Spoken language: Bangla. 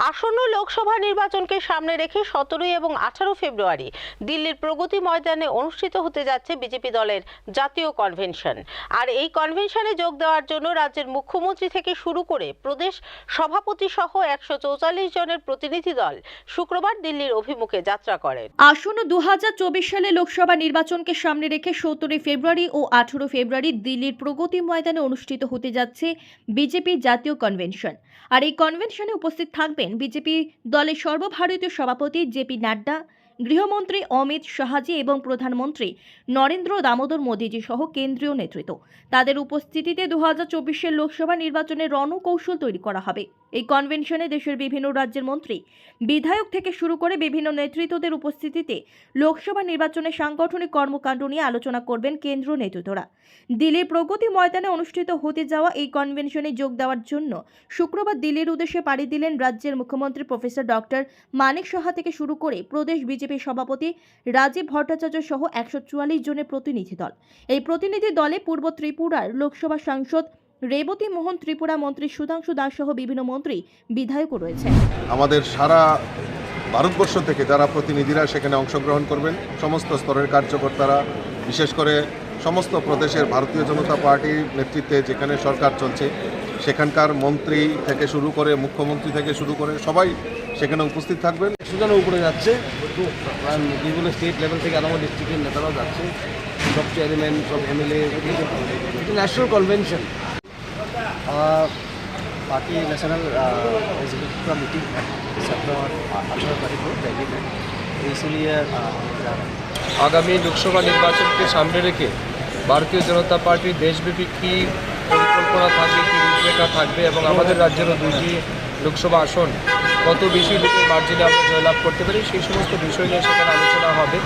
আসন্ন লোকসভা নির্বাচনকে সামনে রেখে সতেরোই এবং আঠারো ফেব্রুয়ারি দিল্লির প্রগতি ময়দানে অনুষ্ঠিত হতে যাচ্ছে বিজেপি দলের জাতীয় কনভেনশন আর এই কনভেনশনে যোগ দেওয়ার জন্য রাজ্যের মুখ্যমন্ত্রী থেকে শুরু করে প্রদেশ সভাপতি সহ একশো চৌচল্লিশ জনের প্রতিনিধি দল শুক্রবার দিল্লির অভিমুখে যাত্রা করেন। আসন্ন দু হাজার চব্বিশ সালে লোকসভা নির্বাচনকে সামনে রেখে সতেরোই ফেব্রুয়ারি ও আঠেরো ফেব্রুয়ারি দিল্লির প্রগতি ময়দানে অনুষ্ঠিত হতে যাচ্ছে বিজেপি জাতীয় কনভেনশন আর এই কনভেনশনে উপস্থিত থাকবেন বিজেপি দলের সর্বভারতীয় সভাপতি জেপি নাড্ডা, গৃহমন্ত্রী অমিত শাহাজি এবং প্রধানমন্ত্রী নরেন্দ্র দামোদর মোদীজি সহ কেন্দ্রীয় নেতৃত্ব। তাদের উপস্থিতিতে দু হাজার লোকসভা নির্বাচনের রণকৌশল তৈরি করা হবে। এই কনভেনশনে দেশের বিভিন্ন রাজ্যের মন্ত্রী, বিধায়ক থেকে শুরু করে বিভিন্ন নেতৃত্বদের উপস্থিতিতে লোকসভা নির্বাচনের সাংগঠনিক কর্মকাণ্ড নিয়ে আলোচনা করবেন কেন্দ্রীয় নেতৃত্বরা। দিল্লির প্রগতি ময়দানে অনুষ্ঠিত হতে যাওয়া এই কনভেনশনে যোগ দেওয়ার জন্য শুক্রবার দিল্লির উদ্দেশ্যে পাড়ি দিলেন রাজ্যের মুখ্যমন্ত্রী প্রফেসর ডক্টর মানিক সাহা থেকে শুরু করে প্রদেশ বিজেপির সভাপতি রাজীব ভট্টাচার্য সহ একশো চুয়াল্লিশ জনের প্রতিনিধি দল। এই প্রতিনিধি দলে পূর্ব ত্রিপুরার লোকসভা সাংসদ রেবতী মোহন ত্রিপুরা মন্ত্রী সুধাংশু দাস সহ বিভিন্ন মন্ত্রী বিধায়কও রয়েছে আমাদের সারা ভারতবর্ষ থেকে যারা প্রতিনিধিরা সেখানে অংশগ্রহণ করবেন সমস্ত স্তরের কার্যকর্তারা বিশেষ করে সমস্ত প্রদেশের ভারতীয় জনতা পার্টির নেতৃত্বে যেখানে সরকার চলছে সেখানকার মন্ত্রী থেকে শুরু করে মুখ্যমন্ত্রী থেকে শুরু করে সবাই সেখানে উপস্থিত থাকবেন। সুজানো উপরে যাচ্ছে বিভিন্ন স্টেট লেভেল থেকে আলাদা ডিস্ট্রিক্টের নেতারাও যাচ্ছে সব চেয়ারম্যান সব MLA national convention party national executive का मीटिंग है सेप्टेम्बर अठारह तारीख को दिल्ली में तो इसीलिए अ, जा रहे हैं আগামী লোকসভা নির্বাচনকে সামনে রেখে ভারতীয় জনতা পার্টির দেশব্যাপী কী পরিকল্পনা থাকবে কী রূপরেখা থাকবে এবং আমাদের রাজ্যেরও দুইটি লোকসভা আসন কত বেশি ভোটের মার্জিনে আমরা জয়লাভ করতে পারি সেই সমস্ত বিষয় নিয়ে সেখানে আলোচনা হবে